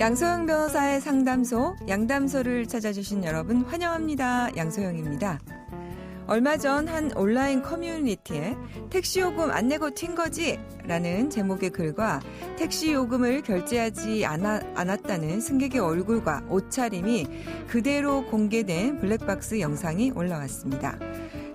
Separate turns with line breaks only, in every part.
양소영 변호사의 상담소, 양담소를 찾아주신 여러분 환영합니다. 양소영입니다. 얼마 전 한 온라인 커뮤니티에 택시 요금 안 내고 튄 거지? 라는 제목의 글과 택시 요금을 결제하지 않아, 않았다는 승객의 얼굴과 옷차림이 그대로 공개된 블랙박스 영상이 올라왔습니다.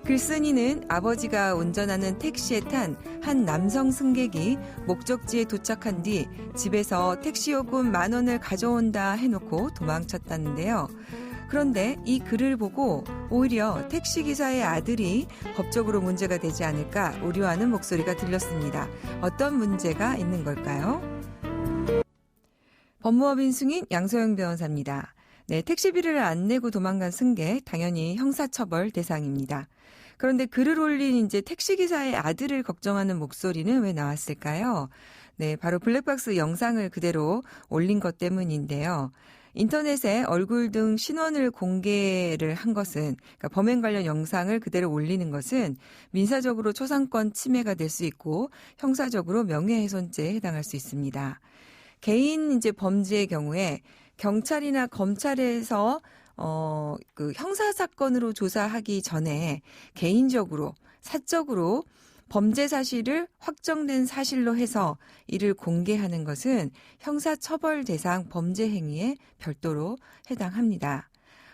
글쓴이는 아버지가 운전하는 택시에 탄 한 남성 승객이 목적지에 도착한 뒤 집에서 택시 요금 만 원을 가져온다 해놓고 도망쳤다는데요. 그런데 이 글을 보고 오히려 택시기사의 아들이 법적으로 문제가 되지 않을까 우려하는 목소리가 들렸습니다. 어떤 문제가 있는 걸까요? 법무법인 승인 양소영 변호사입니다. 네, 택시비를 안 내고 도망간 승객 당연히 형사처벌 대상입니다. 그런데 글을 올린 이제 택시기사의 아들을 걱정하는 목소리는 왜 나왔을까요? 네, 바로 블랙박스 영상을 그대로 올린 것 때문인데요. 인터넷에 얼굴 등 신원을 공개를 한 것은 그러니까 범행 관련 영상을 그대로 올리는 것은 민사적으로 초상권 침해가 될 수 있고 형사적으로 명예훼손죄에 해당할 수 있습니다. 개인 이제 범죄의 경우에 경찰이나 검찰에서 어, 그 형사 사건으로 조사하기 전에 개인적으로 사적으로 범죄 사실을 확정된 사실로 해서 이를 공개하는 것은 형사 처벌 대상 범죄 행위에 별도로 해당합니다.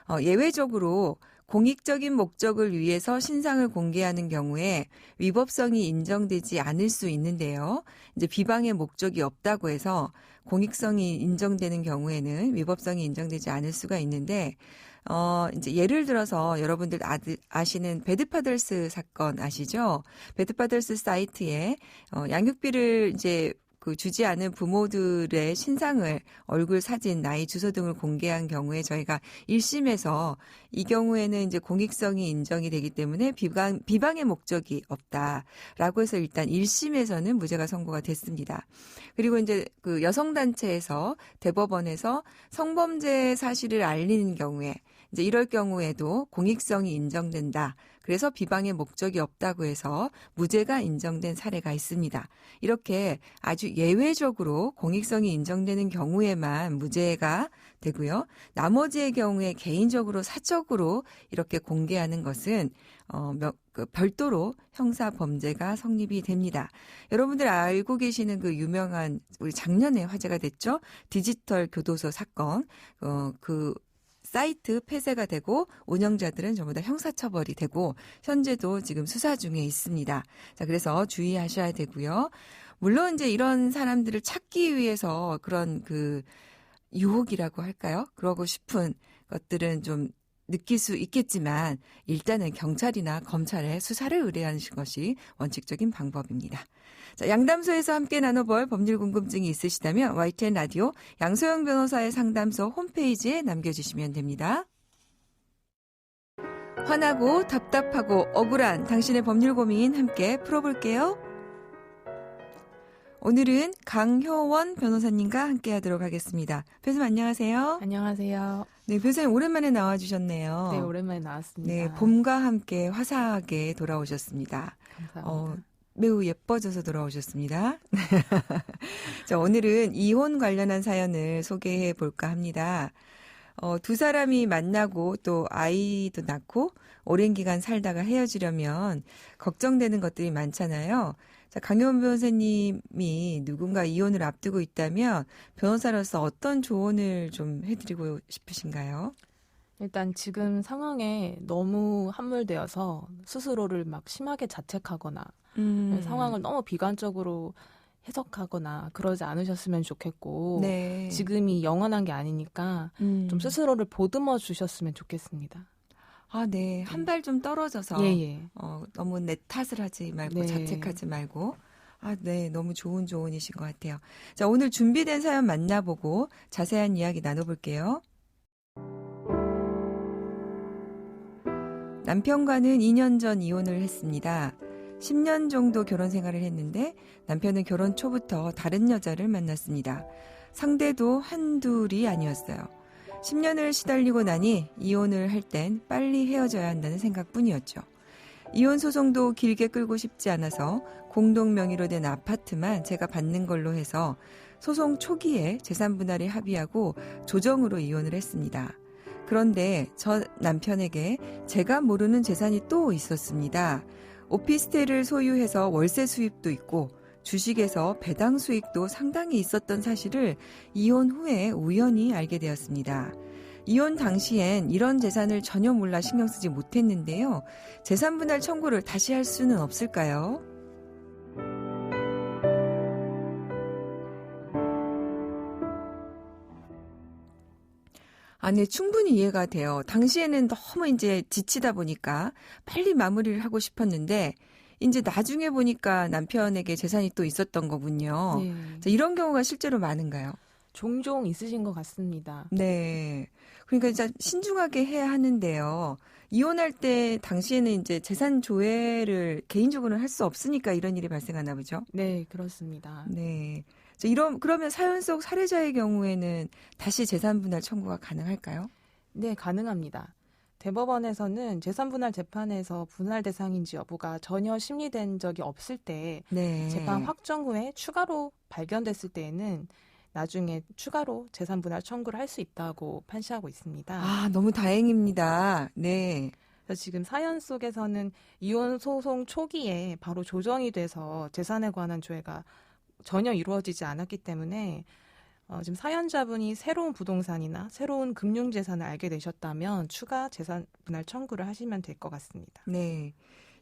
어, 예외적으로 공익적인 목적을 위해서 신상을 공개하는 경우에 위법성이 인정되지 않을 수 있는데요. 이제 비방의 목적이 없다고 해서 공익성이 인정되는 경우에는 위법성이 인정되지 않을 수가 있는데 어, 이제 예를 들어서 여러분들 아드, 아시는 베드파더스 사건 아시죠? 베드파더스 사이트에 어, 양육비를 이제 그 주지 않은 부모들의 신상을 얼굴 사진, 나이, 주소 등을 공개한 경우에 저희가 1심에서 이 경우에는 이제 공익성이 인정이 되기 때문에 비방, 비방의 목적이 없다라고 해서 일단 1심에서는 무죄가 선고가 됐습니다. 그리고 이제 그 여성 단체에서 대법원에서 성범죄 사실을 알리는 경우에 이제 이럴 경우에도 공익성이 인정된다. 그래서 비방의 목적이 없다고 해서 무죄가 인정된 사례가 있습니다. 이렇게 아주 예외적으로 공익성이 인정되는 경우에만 무죄가 되고요. 나머지의 경우에 개인적으로 사적으로 이렇게 공개하는 것은 어, 그 별도로 형사 범죄가 성립이 됩니다. 여러분들 알고 계시는 그 유명한 우리 작년에 화제가 됐죠. 디지털 교도소 사건. 어, 그 사이트 폐쇄가 되고 운영자들은 전부 다 형사처벌이 되고 현재도 지금 수사 중에 있습니다. 자, 그래서 주의하셔야 되고요. 물론 이제 이런 사람들을 찾기 위해서 그런 그 유혹이라고 할까요? 그러고 싶은 것들은 좀 느낄 수 있겠지만 일단은 경찰이나 검찰에 수사를 의뢰하는 것이 원칙적인 방법입니다. 자, 양담소에서 함께 나눠볼 법률 궁금증이 있으시다면 YTN 라디오 양소영 변호사의 상담소 홈페이지에 남겨주시면 됩니다. 화나고 답답하고 억울한 당신의 법률 고민 함께 풀어볼게요. 오늘은 강효원 변호사님과 함께 하도록 하겠습니다. 변호사님 안녕하세요.
안녕하세요.
네, 변호사님 오랜만에 나와주셨네요.
네, 오랜만에 나왔습니다.
네, 봄과 함께 화사하게 돌아오셨습니다.
감사합니다.
어, 매우 예뻐져서 돌아오셨습니다. 자, 오늘은 이혼 관련한 사연을 소개해 볼까 합니다. 어, 두 사람이 만나고 또 아이도 낳고 오랜 기간 살다가 헤어지려면 걱정되는 것들이 많잖아요. 자, 강효원 변호사님이 누군가 이혼을 앞두고 있다면 변호사로서 어떤 조언을 좀 해드리고 싶으신가요?
일단 지금 상황에 너무 함몰되어서 스스로를 막 심하게 자책하거나
음.
상황을 너무 비관적으로 해석하거나 그러지 않으셨으면 좋겠고
네.
지금이 영원한 게 아니니까
음.
좀 스스로를 보듬어 주셨으면 좋겠습니다.
아, 네. 한 발 좀 떨어져서
예, 예.
어, 너무 내 탓을 하지 말고
네.
자책하지 말고 아, 네. 너무 좋은 조언이신 것 같아요. 자, 오늘 준비된 사연 만나보고 자세한 이야기 나눠볼게요. 남편과는 2년 전 이혼을 했습니다. 10년 정도 결혼 생활을 했는데 남편은 결혼 초부터 다른 여자를 만났습니다. 상대도 한둘이 아니었어요. 10년을 시달리고 나니 이혼을 할 땐 빨리 헤어져야 한다는 생각뿐이었죠. 이혼 소송도 길게 끌고 싶지 않아서 공동 명의로 된 아파트만 제가 받는 걸로 해서 소송 초기에 재산 분할에 합의하고 조정으로 이혼을 했습니다. 그런데 저 남편에게 제가 모르는 재산이 또 있었습니다. 오피스텔을 소유해서 월세 수입도 있고 주식에서 배당 수익도 상당히 있었던 사실을 이혼 후에 우연히 알게 되었습니다. 이혼 당시엔 이런 재산을 전혀 몰라 신경 쓰지 못했는데요. 재산 분할 청구를 다시 할 수는 없을까요? 아, 네, 충분히 이해가 돼요. 당시에는 너무 이제 지치다 보니까 빨리 마무리를 하고 싶었는데, 이제 나중에 보니까 남편에게 재산이 또 있었던 거군요.
네.
자, 이런 경우가 실제로 많은가요?
종종 있으신 것 같습니다.
네. 그러니까 이제 신중하게 해야 하는데요. 이혼할 때 당시에는 이제 재산 조회를 개인적으로는 할 수 없으니까 이런 일이 발생하나 보죠.
네, 그렇습니다.
네. 자, 이런 그러면 사연 속 살해자의 경우에는 다시 재산 분할 청구가 가능할까요?
네, 가능합니다. 대법원에서는 재산분할 재판에서 분할 대상인지 여부가 전혀 심리된 적이 없을 때
네.
재판 확정 후에 추가로 발견됐을 때에는 나중에 추가로 재산분할 청구를 할 수 있다고 판시하고 있습니다.
아, 너무 다행입니다. 네.
그래서 지금 사연 속에서는 이혼 소송 초기에 바로 조정이 돼서 재산에 관한 조회가 전혀 이루어지지 않았기 때문에 어, 지금 사연자분이 새로운 부동산이나 새로운 금융재산을 알게 되셨다면 추가 재산 분할 청구를 하시면 될 것 같습니다.
네.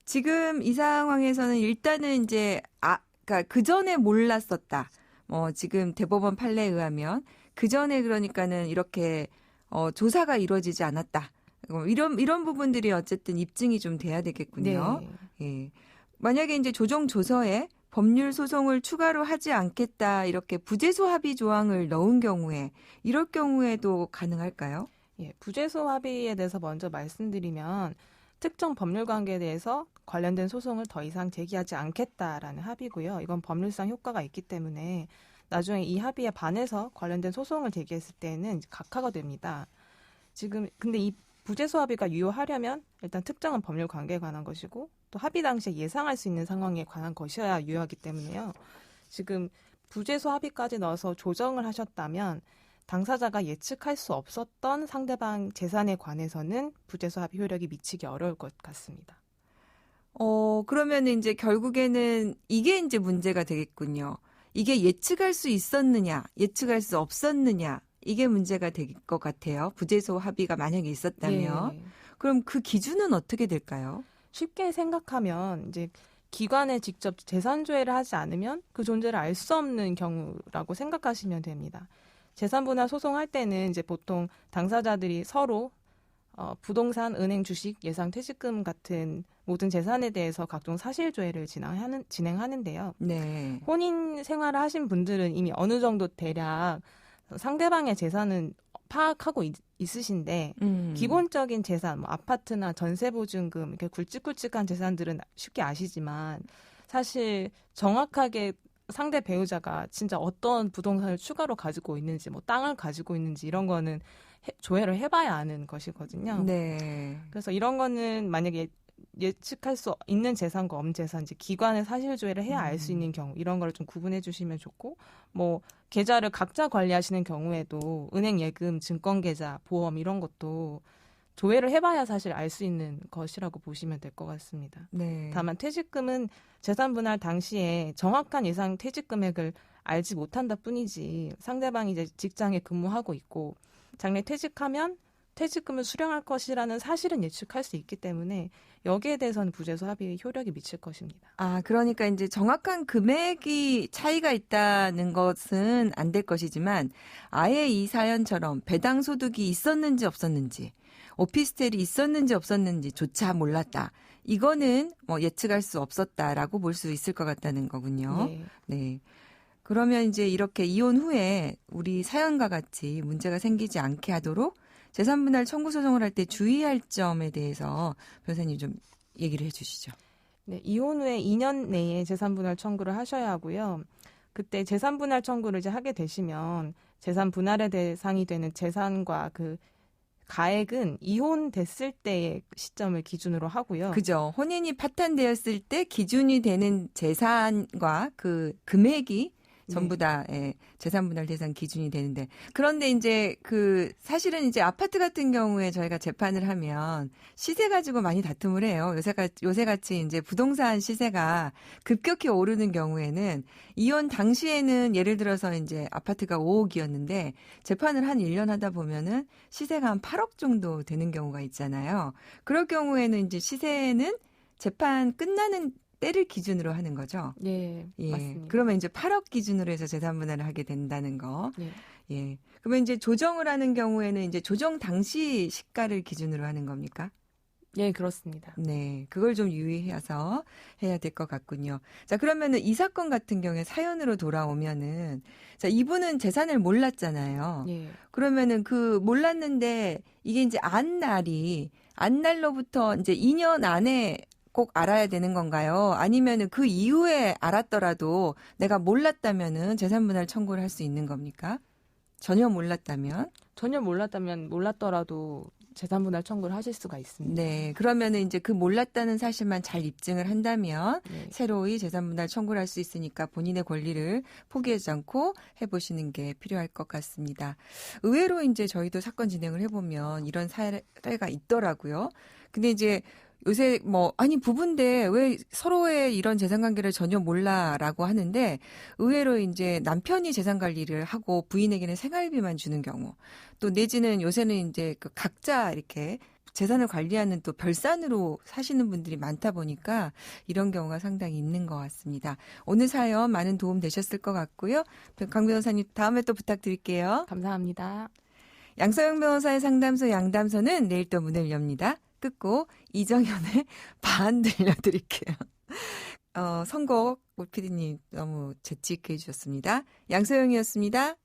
지금 이 상황에서는 일단은 이제 아, 그러니까 그 전에 몰랐었다. 뭐 지금 대법원 판례에 의하면 그 전에 그러니까는 이렇게 어, 조사가 이루어지지 않았다. 어, 이런 이런 부분들이 어쨌든 입증이 좀 돼야 되겠군요.
네.
예. 만약에 이제 조정 조서에 법률 소송을 추가로 하지 않겠다 이렇게 부재소 합의 조항을 넣은 경우에 이럴 경우에도 가능할까요?
예, 부재소 합의에 대해서 먼저 말씀드리면 특정 법률 관계에 대해서 관련된 소송을 더 이상 제기하지 않겠다라는 합의고요. 이건 법률상 효과가 있기 때문에 나중에 이 합의에 반해서 관련된 소송을 제기했을 때는 각하가 됩니다. 지금 근데 이 부재소 합의가 유효하려면 일단 특정한 법률 관계에 관한 것이고 또 합의 당시에 예상할 수 있는 상황에 관한 것이어야 유효하기 때문에요. 지금 부재소 합의까지 넣어서 조정을 하셨다면 당사자가 예측할 수 없었던 상대방 재산에 관해서는 부재소 합의 효력이 미치기 어려울 것 같습니다.
어, 그러면 이제 결국에는 이게 이제 문제가 되겠군요. 이게 예측할 수 있었느냐, 예측할 수 없었느냐, 이게 문제가 될 것 같아요. 부재소 합의가 만약에 있었다면.
예.
그럼 그 기준은 어떻게 될까요?
쉽게 생각하면 이제 기관에 직접 재산 조회를 하지 않으면 그 존재를 알 수 없는 경우라고 생각하시면 됩니다. 재산 분할 소송할 때는 이제 보통 당사자들이 서로 어, 부동산, 은행 주식, 예상 퇴직금 같은 모든 재산에 대해서 각종 사실 조회를 진행하는 진행하는데요.
네.
혼인 생활을 하신 분들은 이미 어느 정도 대략 상대방의 재산은 파악하고 있, 있으신데
음.
기본적인 재산, 뭐 아파트나 전세 보증금 이렇게 굵직굵직한 재산들은 쉽게 아시지만 사실 정확하게 상대 배우자가 진짜 어떤 부동산을 추가로 가지고 있는지, 뭐 땅을 가지고 있는지 이런 거는 해- 조회를 해봐야 아는 것이거든요.
네.
그래서 이런 거는 만약에 예측할 수 있는 재산과 없는 재산인지 기관의 사실 조회를 해야 알수
음.
있는 경우 이런 걸좀 구분해 주시면 좋고 뭐 계좌를 각자 관리하시는 경우에도 은행 예금, 증권 계좌, 보험 이런 것도 조회를 해봐야 사실 알 수 있는 것이라고 보시면 될 것 같습니다.
네.
다만 퇴직금은 재산 분할 당시에 정확한 예상 퇴직 금액을 알지 못한다 뿐이지 상대방이 이제 직장에 근무하고 있고 장래 퇴직하면 퇴직금을 수령할 것이라는 사실은 예측할 수 있기 때문에 여기에 대해서는 부재소 합의에 효력이 미칠 것입니다.
아, 그러니까 이제 정확한 금액이 차이가 있다는 것은 안 될 것이지만 아예 이 사연처럼 배당 소득이 있었는지 없었는지 오피스텔이 있었는지 없었는지조차 몰랐다. 이거는 뭐 예측할 수 없었다라고 볼 수 있을 것 같다는 거군요.
네.
네. 그러면 이제 이렇게 이혼 후에 우리 사연과 같이 문제가 생기지 않게 하도록 재산분할 청구 소송을 할 때 주의할 점에 대해서 변호사님 좀 얘기를 해주시죠.
네, 이혼 후에 2년 내에 재산 분할 청구를 하셔야 하고요. 그때 재산 분할 청구를 이제 하게 되시면 재산 분할의 대상이 되는 재산과 그 가액은 이혼됐을 때의 시점을 기준으로 하고요.
그죠. 혼인이 파탄되었을 때 기준이 되는 재산과 그 금액이 전부 다 예, 재산 분할 대상 기준이 되는데 그런데 이제 그 사실은 이제 아파트 같은 경우에 저희가 재판을 하면 시세 가지고 많이 다툼을 해요. 요새 같이 이제 부동산 시세가 급격히 오르는 경우에는 이혼 당시에는 예를 들어서 이제 아파트가 5억이었는데 재판을 한 1년 하다 보면은 시세가 한 8억 정도 되는 경우가 있잖아요. 그럴 경우에는 이제 시세는 재판 끝나는 때를 기준으로 하는 거죠.
예,
예.
맞습니다.
그러면 이제 8억 기준으로 해서 재산 분할을 하게 된다는 거.
예.
예. 그러면 이제 조정을 하는 경우에는 이제 조정 당시 시가를 기준으로 하는 겁니까?
예, 그렇습니다.
네. 그걸 좀 유의해서 해야 될 것 같군요. 자, 그러면은 이 사건 같은 경우에 사연으로 돌아오면은 자, 이분은 재산을 몰랐잖아요.
예.
그러면은 그 몰랐는데 이게 이제 안 날이 안 날로부터 이제 2년 안에 꼭 알아야 되는 건가요? 아니면은 그 이후에 알았더라도 내가 몰랐다면은 재산분할 청구를 할 수 있는 겁니까? 전혀 몰랐다면?
전혀 몰랐다면 몰랐더라도 재산 분할 청구를 하실 수가 있습니다.
네. 그러면은 이제 그 몰랐다는 사실만 잘 입증을 한다면
예.
새로이 재산분할 청구를 할 수 있으니까 본인의 권리를 포기하지 않고 해보시는 게 필요할 것 같습니다. 의외로 이제 저희도 사건 진행을 해보면 이런 사례가 있더라고요. 근데 이제 요새 뭐 아니 부부인데 왜 서로의 이런 재산 관계를 전혀 몰라라고 하는데 의외로 이제 남편이 재산 관리를 하고 부인에게는 생활비만 주는 경우 또 내지는 요새는 이제 그 각자 이렇게 재산을 관리하는 또 별산으로 사시는 분들이 많다 보니까 이런 경우가 상당히 있는 것 같습니다. 오늘 사연 많은 도움 되셨을 것 같고요. 강 변호사님 다음에 또 부탁드릴게요.
감사합니다.
양서영 변호사의 상담소 양담소는 내일 또 문을 엽니다. 끝고 이정현의 반 들려드릴게요. 어, 선곡 오피디님 너무 재치 있게 해주셨습니다. 양서영이었습니다.